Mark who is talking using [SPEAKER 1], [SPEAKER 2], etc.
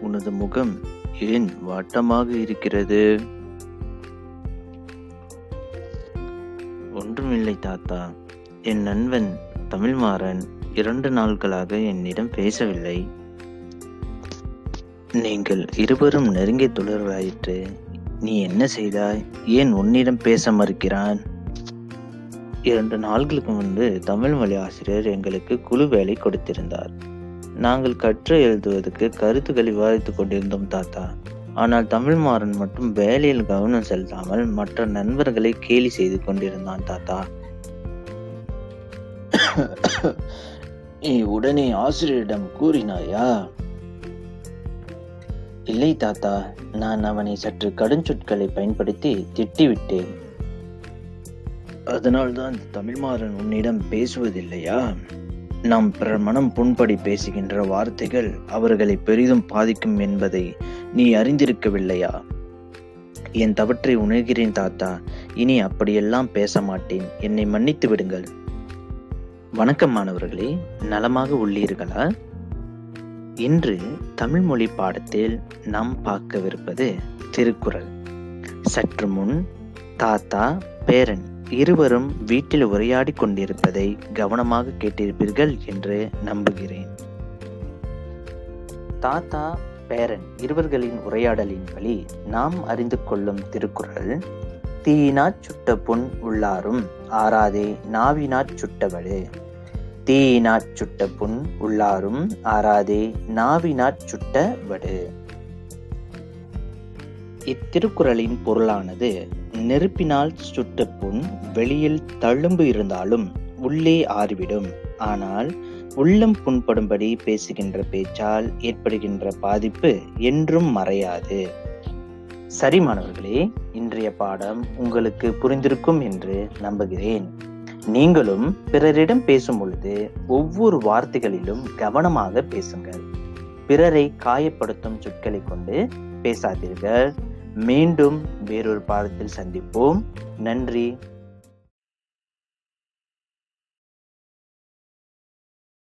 [SPEAKER 1] உனது முகம் ஏன் வாட்டமாக இருக்கிறது? ஒன்றுமில்லை தாத்தா. என் நண்பன் தமிழ்மாறன் இரண்டு நாட்களாக என்னிடம் பேசவில்லை. நீங்கள் இருவரும் நெருங்கிய தொடர்பாயிற்று. நீ என்ன செய்தாய்? ஏன் உன்னிடம் பேச மறுக்கிறான்? இரண்டு நாள்களுக்கு முன்பு தமிழ் மொழி ஆசிரியர் எங்களுக்கு குழு வேலை கொடுத்திருந்தார். நாங்கள் கற்று எழுதுவதற்கு கருத்துக்கள் விவாதித்துக் கொண்டிருந்தோம் தாத்தா. ஆனால் தமிழ்மாறன் மட்டும் வேலையில் கவனம் செலுத்தாமல் மற்ற நண்பர்களை கேலி செய்து கொண்டிருந்தான் தாத்தா. நீ உடனே ஆசிரியரிடம் கூறினாயா? இல்லை தாத்தா. நான் அவனை சற்று கடுஞ்சொற்களை பயன்படுத்தி திட்டிவிட்டேன். அதனால்தான் தமிழ்மாறன் உன்னிடம் பேசுவதில்லையா? நாம் பிறர் மனம் புண்படி பேசுகின்ற வார்த்தைகள் அவர்களை பெரிதும் பாதிக்கும் என்பதை நீ அறிந்திருக்கவில்லையா? என் தவற்றை உணர்கிறேன் தாத்தா இனி அப்படியெல்லாம் பேச மாட்டேன் என்னை மன்னித்து விடுங்கள். வணக்கம் மாணவர்களே நலமாக உள்ளீர்களா? இன்று தமிழ் மொழி பாடத்தில் நாம் பார்க்கவிருப்பது திருக்குறள். சற்று முன் தாத்தா பேரன் இருவரும் வீட்டில் உரையாடி கொண்டிருப்பதை கவனமாக கேட்டிருப்பீர்கள் என்று நம்புகிறேன். தாத்தா பேரன் இருவர்களின் உரையாடலின் வழி நாம் அறிந்து கொள்ளும் திருக்குறள் தீயினாற் சுட்ட புண் உள்ளாரும் ஆறாதே நாவினாற் சுட்டவடு தீயினாற் சுட்ட புண் உள்ளாரும் ஆறாதே நாவினாற் சுட்ட வடு இத்திருக்குறளின் பொருளானது நெருப்பினால் சுட்ட புண் வெளியில் தழும்பு இருந்தாலும் உள்ளே ஆறிவிடும். ஆனால் உள்ளம் புண்படும்படி பேசுகின்ற பேச்சால் ஏற்படுகின்ற பாதிப்பு என்றும் மறையாது. சரி மாணவர்களே இன்றைய பாடம் உங்களுக்கு புரிந்திருக்கும் என்று நம்புகிறேன். நீங்களும் பிறரிடம் பேசும் பொழுது ஒவ்வொரு வார்த்தைகளிலும் கவனமாக பேசுங்கள். பிறரை காயப்படுத்தும் சொற்களை கொண்டு பேசாதீர்கள். மீண்டும் வேறொரு பாடத்தில் சந்திப்போம். நன்றி.